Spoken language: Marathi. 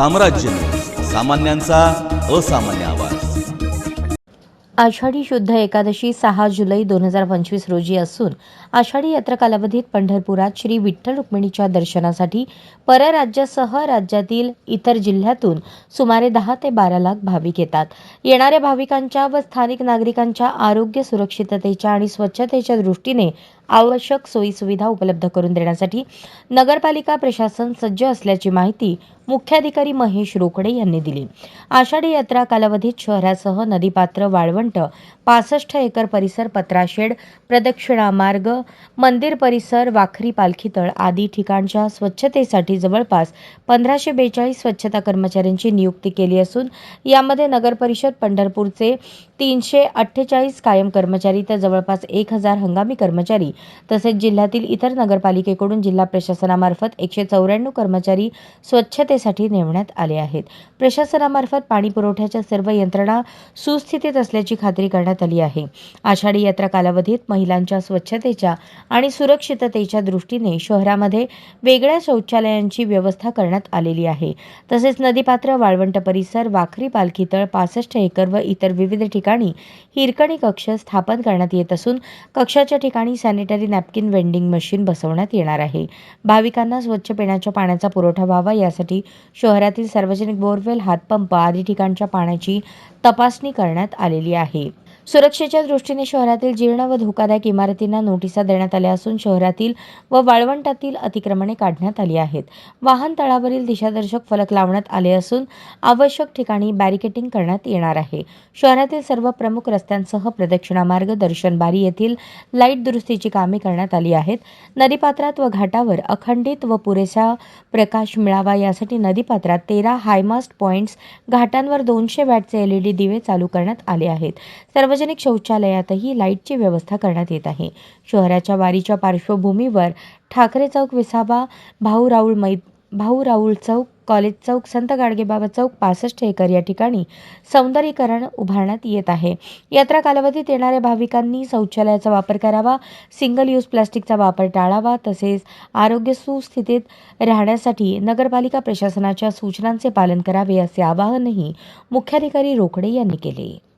साम्राज्य. सामान्यांचा असामान्य आवाज. आषाढी शुद्ध एकादशी सहा जुलै दोन हजार पंचवीस रोजी असून आषाढी यात्रा कालावधीत पंढरपुरात श्री विठ्ठल रुक्मिणीच्या दर्शनासाठी परराज्यासह राज्यातील इतर जिल्ह्यातून सुमारे दहा ते बारा लाख भाविक येतात. येणाऱ्या भाविकांच्या व स्थानिक नागरिकांच्या आरोग्य सुरक्षिततेच्या आणि स्वच्छतेच्या दृष्टीने आवश्यक सोयीसुविधा उपलब्ध करून देण्यासाठी नगरपालिका प्रशासन सज्ज असल्याची माहिती मुख्याधिकारी महेश रोकडे यांनी दिली. आषाढी यात्रा कालावधीत शहरासह नदीपात्र वाळवंट पासष्ट एकर परिसर पत्राशेड प्रदक्षिणा मार्ग मंदिर परिसर वाखरी पालखीतळ आदी ठिकाणच्या स्वच्छतेसाठी जवळपास पंधराशे बेचाळीस स्वच्छता कर्मचाऱ्यांची नियुक्ती केली असून यामध्ये नगरपरिषद पंढरपूरचे तीनशे अठ्ठेचाळीस कायम कर्मचारी तर जवळपास एक हजार हंगामी कर्मचारी तसेच जिल्ह्यातील इतर नगरपालिकेकडून जिल्हा प्रशासनामार्फत एकशे चौऱ्याण्णव कर्मचारी स्वच्छतेसाठी नेमण्यात आले आहेत. प्रशासनामार्फत पाणी पुरवठ्याच्या सर्व यंत्रणा सुस्थितीत असल्याची खात्री करण्यात आली आहे. आषाढी यात्रा कालावधीत महिलांच्या स्वच्छतेच्या आणि सुरक्षिततेच्या दृष्टीने शहरामध्ये वेगळ्या शौचालयांची व्यवस्था करण्यात आलेली आहे. तसेच नदीपात्र वाळवंट परिसर वाखरी पालखीतळ पासष्ट एकर व इतर विविध ठिकाणी हिरकणी कक्ष स्थापन करण्यात येत असून कक्षाच्या ठिकाणी सॅनिटरी नॅपकिन वेंडिंग मशीन बसवण्यात येणार आहे. भाविकांना स्वच्छ पिण्याच्या पाण्याचा पुरवठा व्हावा यासाठी शहरातील सार्वजनिक बोरवेल हातपंप आदी ठिकाणच्या पाण्याची तपासणी करण्यात आलेली आहे. सुरक्षेच्या दृष्टीने शहरातील जीर्ण व धोकादायक इमारतींना नोटिसा देण्यात आल्या असून शहरातील व वाळवंटातील अतिक्रमणे काढण्यात आली आहेत. वाहन तळावरील दिशादर्शक फलक लावण्यात आले असून आवश्यक ठिकाणी बॅरिकेटिंग करण्यात येणार आहे. शहरातील सर्व प्रमुख रस्त्यांसह प्रदक्षिणा मार्ग दर्शन बारी येथील लाइट दुरुस्तीची कामे करण्यात आली आहेत. नदीपात्रात व घाटावर अखंडित व पुरेसा प्रकाश मिळावा यासाठी नदीपात्रात तेरा हायमास्ट पॉईंट्स घाटांवर दोनशे वॅटचे एलईडी दिवे चालू करण्यात आले आहेत. सर्व सार्वजनिक शौचालयातही लाईटची व्यवस्था करण्यात येत आहे. शहराच्या वारीच्या पार्श्वभूमीवर ठाकरे चौक विसावा भाऊ राऊळ मै भाऊ राऊळ चौक कॉलेज चौक संत गाडगेबाबा चौक पासष्ट एकर या ठिकाणी सौंदर्यीकरण उभारण्यात येत आहे. यात्रा कालावधीत येणाऱ्या भाविकांनी शौचालयाचा वापर करावा सिंगल यूज प्लास्टिकचा वापर टाळावा तसेच आरोग्य सुस्थितीत राहण्यासाठी नगरपालिका प्रशासनाच्या सूचनांचे पालन करावे असे आवाहनही मुख्याधिकारी रोकडे यांनी केले.